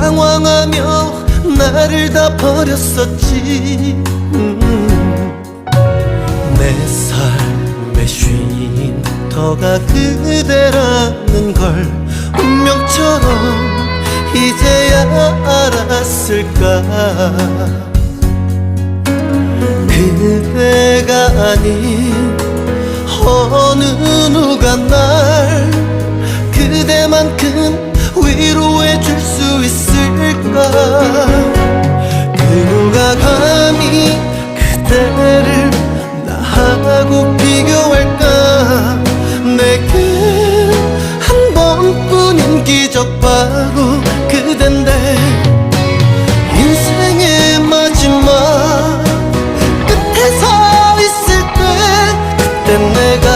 방황하며 나를 다 버렸었지. 음. 내 삶의 쉼터가 그대라는 걸 운명처럼 이제야 알았을까. 그대가 아닌 어느 누가 날 그대만큼 위로해 줄 수 있을 까그 누가 감히 그대를 나하고 비교할까? 내게 한 번뿐인 기적 바로 그댄데 인생의 마지막 끝에 서 있을 때 그땐 내가